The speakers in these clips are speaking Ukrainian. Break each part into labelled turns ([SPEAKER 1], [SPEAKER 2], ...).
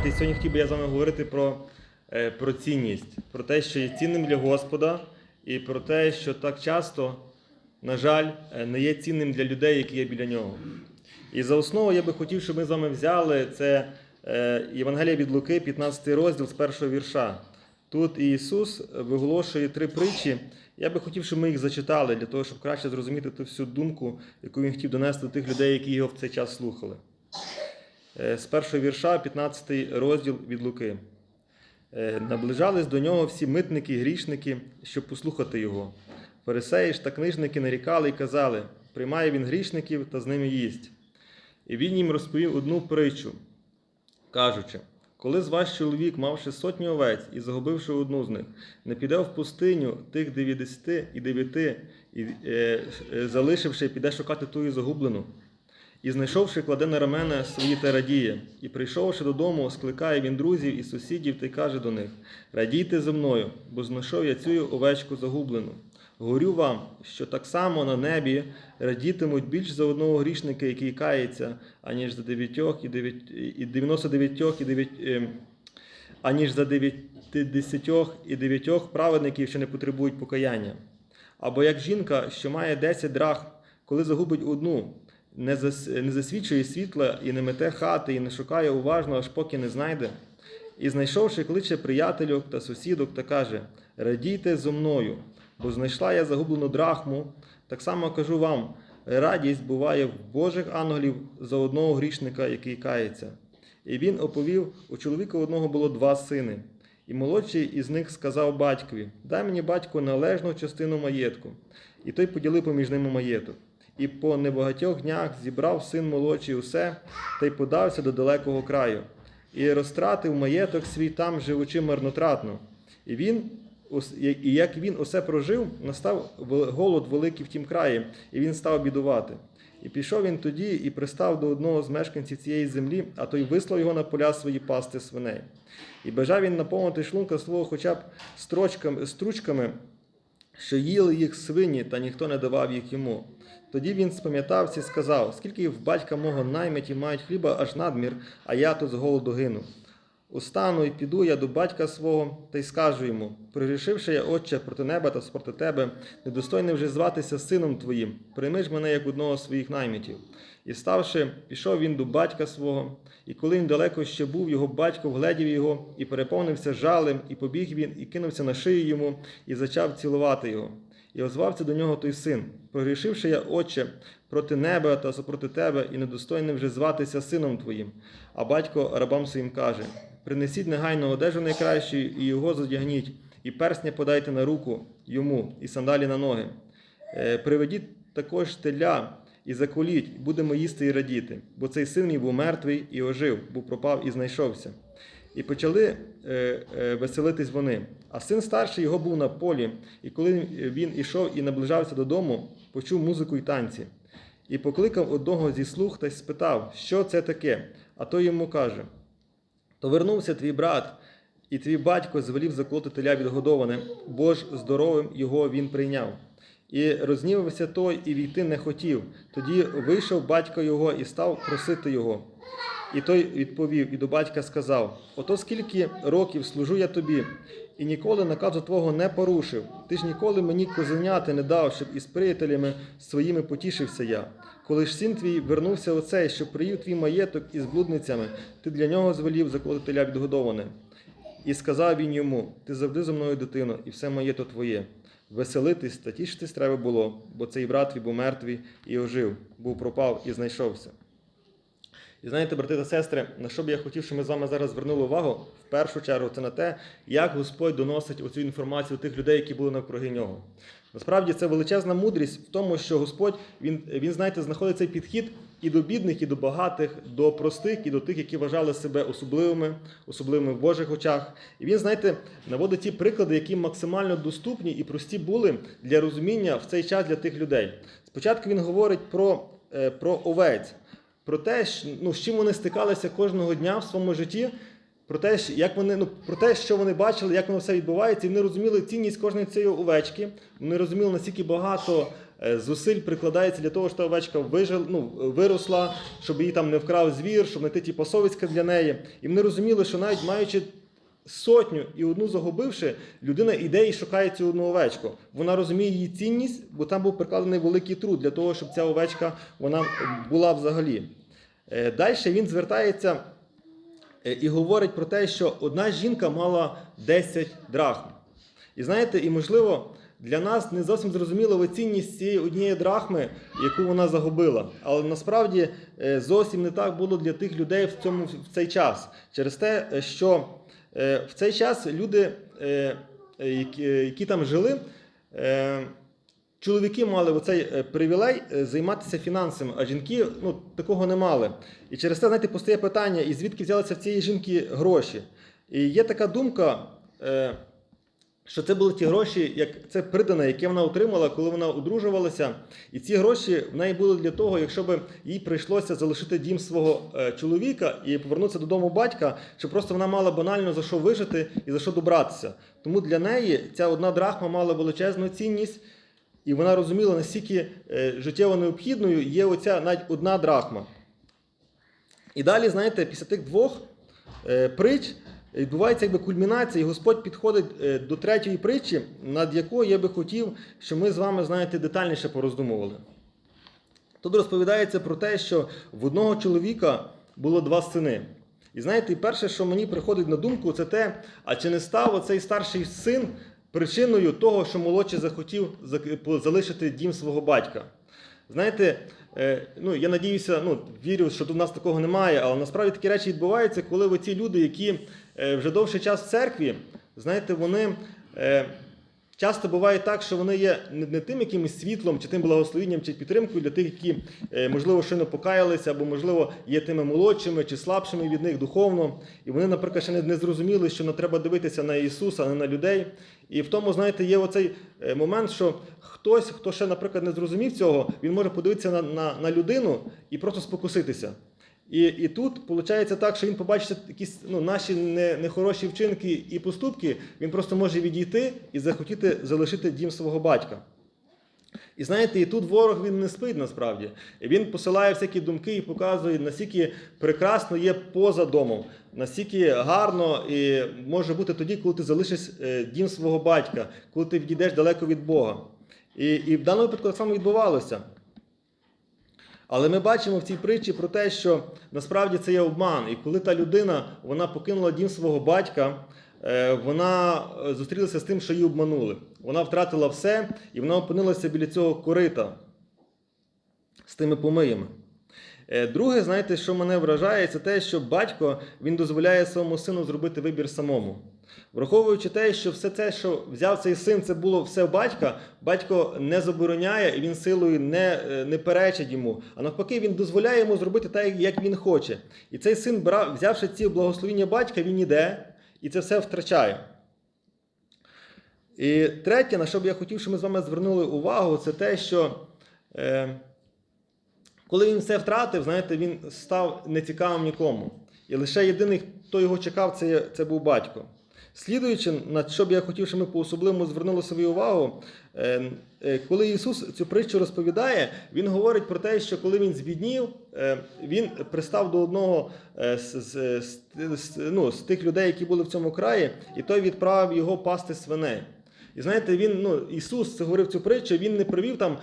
[SPEAKER 1] знаєте, сьогодні хотів би я з вами говорити про, е, про цінність, про те, що є цінним для Господа, і про те, що так часто, на жаль, е, не є цінним для людей, які є біля нього. І за основу я би хотів, щоб ми з вами взяли це е, Євангелія від Луки, 15 розділ з першого вірша. Тут Ісус виголошує три притчі. Я би хотів, щоб ми їх зачитали, для того, щоб краще зрозуміти ту всю думку, яку він хотів донести до тих людей, які його в цей час слухали. Е, З першого вірша, 15 розділ від Луки. Е, Наближались до нього всі митники і грішники, щоб послухати його. Фарисеї ж та книжники нарікали і казали: приймає він грішників та з ними їсть. І він їм розповів одну притчу, кажучи: коли з вас чоловік, мавши сотню овець і загубивши одну з них, не піде в пустиню тих дев'ятдесяти і дев'яти, і, е, е, залишивши, піде шукати тую загублену. І знайшовши, кладе на рамена свої та радіє. І прийшовши додому, скликає він друзів і сусідів та й каже до них: Радійте зі мною, бо знайшов я цю овечку загублену. Говорю вам, що так само на небі радітимуть більш за одного грішника, який кається, аніж за дев'ятьох і дев'ять і 99 і дев'ять, ем, аніж за дев'ятдесятьох і дев'ятьох праведників, що не потребують покаяння. Або як жінка, що має 10 драх, коли загубить одну, не, зас, не засвічує світла і не мете хати, і не шукає уважно, аж поки не знайде. І знайшовши, кличе приятельок та сусідок та каже: Радійте зо мною, бо знайшла я загублену драхму. Так само кажу вам: радість буває в Божих ангелів за одного грішника, який кається. І він оповів: у чоловіка одного було два сини. І молодший із них сказав батькові: Дай мені батько належну частину маєтку. І той поділив поміж ними маєток. І по небагатьох днях зібрав син молодший усе та й подався до далекого краю, і розтратив маєток свій там, живучи марнотратно. І він, і як він усе прожив, настав голод великий в тім краї, і він став бідувати. І пішов він тоді і пристав до одного з мешканців цієї землі, а той вислав його на поля свої пасти свиней. І бажав він наповнити шлунка свого хоча б строчками, стручками, що їли їх свині, та ніхто не давав їх йому. Тоді він спам'ятався і сказав: скільки в батька мого наймиті мають хліба аж надмір, а я тут з голоду гину. Устану і піду я до батька свого та й скажу йому: прирішивши я, отче, проти неба та проти тебе, недостойний вже зватися сином твоїм, прийми ж мене як одного з своїх наймитів. І ставши, пішов він до батька свого, і коли він далеко ще був, його батько вгледів його і переповнився жалем, і побіг він, і кинувся на шию йому, і зачав цілувати його. І озвався до нього той син, прогрішивши я, отче, проти неба та супроти тебе, і недостойним вже зватися сином твоїм. А батько рабам своїм каже: принесіть негайно одежу найкращу, і його задягніть, і персня подайте на руку йому, і сандалі на ноги. Е, Приведіть також теля і заколіть, будемо їсти і радіти, бо цей син мій був мертвий і ожив, був пропав і знайшовся. І почали е, е, веселитись вони. А син старший його був на полі, і коли він ішов і наближався додому, почув музику й танці. І покликав одного зі слуг та й спитав, що це таке. А той йому каже: То вернувся твій брат, і твій батько звелів заколоти теля відгодоване, бо ж здоровим його він прийняв. І рознівався той, і війти не хотів. Тоді вийшов батько його і став просити його. І той відповів і до батька сказав: Ото скільки років служу я тобі, і ніколи наказу твого не порушив. Ти ж ніколи мені козеняти не дав, щоб із приятелями своїми потішився я. Коли ж син твій вернувся оцей, що приїв твій маєток із блудницями, ти для нього звелів заколоти теля відгодоване. І сказав він йому: Ти завжди за мною дитино, і все моє то твоє. Веселитись та тішитись треба було, бо цей брат твій був мертвий і ожив, був пропав і знайшовся. І знаєте, брати та сестри, на що б я хотів, щоб ми з вами зараз звернули увагу, в першу чергу, це на те, як Господь доносить оцю інформацію тих людей, які були навкруги нього. Насправді це величезна мудрість в тому, що Господь, він, він знаєте, знаходить цей підхід і до бідних, і до багатих, до простих, і до тих, які вважали себе особливими, особливими в Божих очах. І він, знаєте, наводить ті приклади, які максимально доступні і прості були для розуміння в цей час для тих людей. Спочатку він говорить про, е, про овець про те, ну, з чим вони стикалися кожного дня в своєму житті, про те, що- як вони, ну, про те, що вони бачили, як воно все відбувається, і вони розуміли цінність кожної цієї овечки, вони розуміли, наскільки багато е, зусиль прикладається для того, щоб та овечка вижила, ну, виросла, щоб її там не вкрав звір, щоб знайти ті пасовицька для неї. І вони розуміли, що навіть маючи сотню і одну загубивши, людина іде і шукає цю одну овечку. Вона розуміє її цінність, бо там був прикладений великий труд для того, щоб ця овечка вона була взагалі. Далі він звертається е, і говорить про те, що одна жінка мала 10 драхм. І знаєте, і можливо, для нас не зовсім зрозуміла цінність цієї однієї драхми, яку вона загубила. Але насправді е, зовсім не так було для тих людей в цьому в цей час. Через те, е, що е, в цей час люди, е, е, які, там жили, е, чоловіки мали оцей е, привілей е, займатися фінансами, а жінки ну, такого не мали. І через це, знаєте, постає питання, і звідки взялися в цієї жінки гроші. І є така думка. Що це були ті гроші, як це придане, яке вона отримала, коли вона одружувалася. І ці гроші в неї були для того, якщо б їй прийшлося залишити дім свого е, чоловіка і повернутися додому батька, щоб просто вона мала банально за що вижити і за що добратися. Тому для неї ця одна драхма мала величезну цінність, і вона розуміла, наскільки е, життєво необхідною є оця навіть одна драхма. І далі, знаєте, після тих двох е, притч відбувається якби кульмінація, і Господь підходить е, до третьої притчі, над якою я би хотів, щоб ми з вами, знаєте, детальніше пороздумували. Тут розповідається про те, що в одного чоловіка було два сини. І знаєте, перше, що мені приходить на думку, це те, а чи не став оцей старший син причиною того, що молодший захотів залишити дім свого батька. Знаєте, е, ну я надіюся, ну вірю, що в нас такого немає, але насправді такі речі відбуваються, коли оці люди, які е, вже довший час в церкві, знаєте, вони е, часто буває так, що вони є не, тим якимось світлом, чи тим благословенням, чи підтримкою для тих, які, е, можливо, щойно покаялися, або, можливо, є тими молодшими чи слабшими від них духовно. І вони, наприклад, ще не, не зрозуміли, що не треба дивитися на Ісуса, а не на людей. І в тому, знаєте, є оцей е, момент, що хтось, хто ще, наприклад, не зрозумів цього, він може подивитися на, на, на людину і просто спокуситися. І, і тут виходить так, що він побачить якісь ну, наші не- нехороші вчинки і поступки, він просто може відійти і захотіти залишити дім свого батька. І знаєте, і тут ворог він не спить насправді. І Він посилає всякі думки і показує, наскільки прекрасно є поза домом, наскільки гарно і може бути тоді, коли ти залишиш е, дім свого батька, коли ти відійдеш далеко від Бога. І, і в даному випадку так само відбувалося. Але ми бачимо в цій притчі про те, що насправді це є обман. І коли та людина вона покинула дім свого батька, е, вона е, зустрілася з тим, що її обманули. Вона втратила все, і вона опинилася біля цього корита з тими помиями. Е, Друге, знаєте, що мене вражає, це те, що батько він дозволяє своєму сину зробити вибір самому. Враховуючи те, що все це, що взяв цей син, це було все в батька, батько не забороняє і він силою не, е, не перечить йому. А навпаки, він дозволяє йому зробити так, як він хоче. І цей син, брав, взявши ці благословіння батька, він іде і це все втрачає. І третє, на що б я хотів, щоб ми з вами звернули увагу, це те, що. Е, коли він все втратив, знаєте, він став нецікавим нікому. І лише єдиний, хто його чекав, це, це був батько. Слідуючи, на що б я хотів, щоб ми по-особливому звернули свою увагу, е, е, коли Ісус цю притчу розповідає, Він говорить про те, що коли він збіднів, е, він пристав до одного з, з, з, ну, з тих людей, які були в цьому краї, і той відправив його пасти свиней. І знаєте, він, ну, Ісус це говорив цю притчу, він не привів там,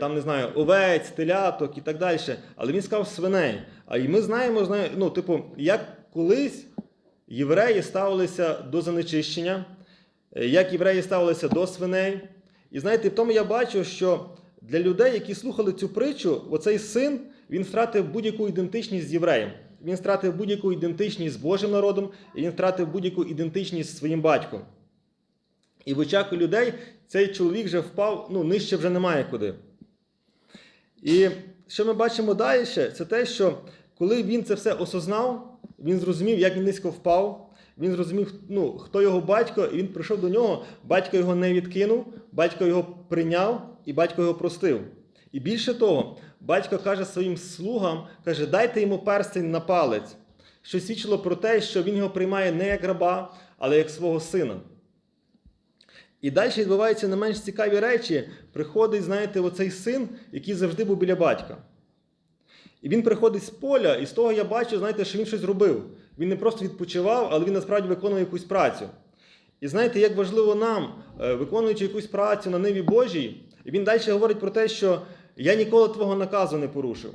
[SPEAKER 1] там, не знаю, овець, теляток і так далі, але він сказав свиней. А і ми знаємо, знає, ну, типу, як колись євреї ставилися до занечищення, е, як євреї ставилися до свиней. І знаєте, в тому я бачу, що для людей, які слухали цю притчу, оцей син він втратив будь-яку ідентичність з євреєм. Він втратив будь-яку ідентичність з Божим народом, і він втратив будь-яку ідентичність з своїм батьком. І в очах людей цей чоловік вже впав, ну, нижче вже немає куди. І що ми бачимо далі, це те, що коли він це все осознав, він зрозумів, як він низько впав, він зрозумів, ну, хто його батько, і він прийшов до нього, батько його не відкинув, батько його прийняв і батько його простив. І більше того, батько каже своїм слугам, каже, дайте йому перстень на палець, що свідчило про те, що він його приймає не як раба, але як свого сина. І далі відбуваються не менш цікаві речі. Приходить, знаєте, оцей син, який завжди був біля батька. І він приходить з поля, і з того я бачу, знаєте, що він щось робив. Він не просто відпочивав, але він насправді виконував якусь працю. І знаєте, як важливо нам, е, виконуючи якусь працю на ниві Божій, і він далі говорить про те, що я ніколи твого наказу не порушив.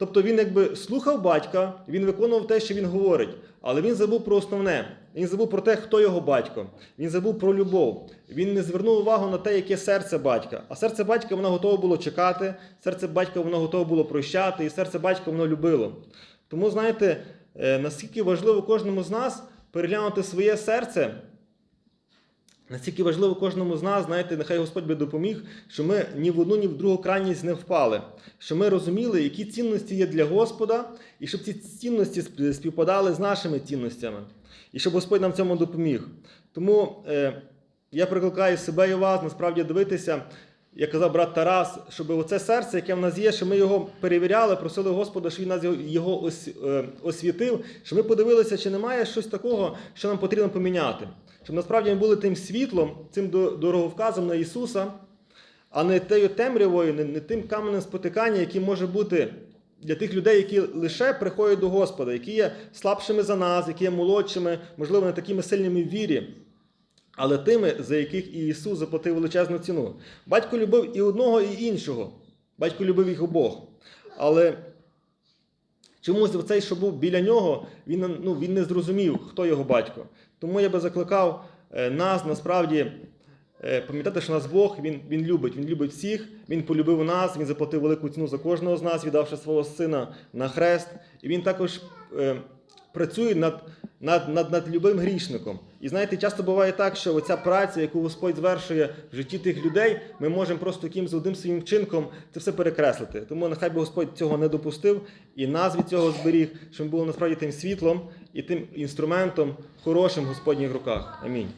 [SPEAKER 1] Тобто він якби слухав батька, він виконував те, що він говорить, але він забув про основне. Він забув про те, хто його батько. Він забув про любов. Він не звернув увагу на те, яке серце батька. А серце батька воно готове було чекати, серце батька воно готове було прощати, і серце батька воно любило. Тому, знаєте, е, наскільки важливо кожному з нас переглянути своє серце. Наскільки важливо кожному з нас, знаєте, нехай Господь би допоміг, що ми ні в одну, ні в другу крайність не впали. Що ми розуміли, які цінності є для Господа, і щоб ці цінності співпадали з нашими цінностями. І щоб Господь нам цьому допоміг. Тому е, я прикликаю себе і вас насправді дивитися, як казав брат Тарас, щоб оце серце, яке в нас є, щоб ми його перевіряли, просили Господа, щоб він нас його- ос- е, освітив, щоб ми подивилися, чи немає щось такого, що нам потрібно поміняти. Щоб насправді ми були тим світлом, цим дороговказом на Ісуса, а не тією темрявою, не, тим каменем спотикання, який може бути для тих людей, які лише приходять до Господа, які є слабшими за нас, які є молодшими, можливо, не такими сильними в вірі, але тими, за яких і Ісус заплатив величезну ціну. Батько любив і одного, і іншого. Батько любив їх обох. Але чомусь цей, що був біля нього, він, ну, він не зрозумів, хто його батько. Тому я би закликав е, нас насправді е, пам'ятати, що нас Бог він, він любить. Він любить всіх, Він полюбив нас, Він заплатив велику ціну за кожного з нас, віддавши свого сина на хрест. І він також е, працює над, над, над, над любим грішником. І знаєте, часто буває так, що оця праця, яку Господь звершує в житті тих людей, ми можемо просто якимсь одним своїм вчинком це все перекреслити. Тому нехай би Господь цього не допустив і нас від цього зберіг, щоб ми були насправді тим світлом і тим інструментом хорошим в Господніх руках. Амінь.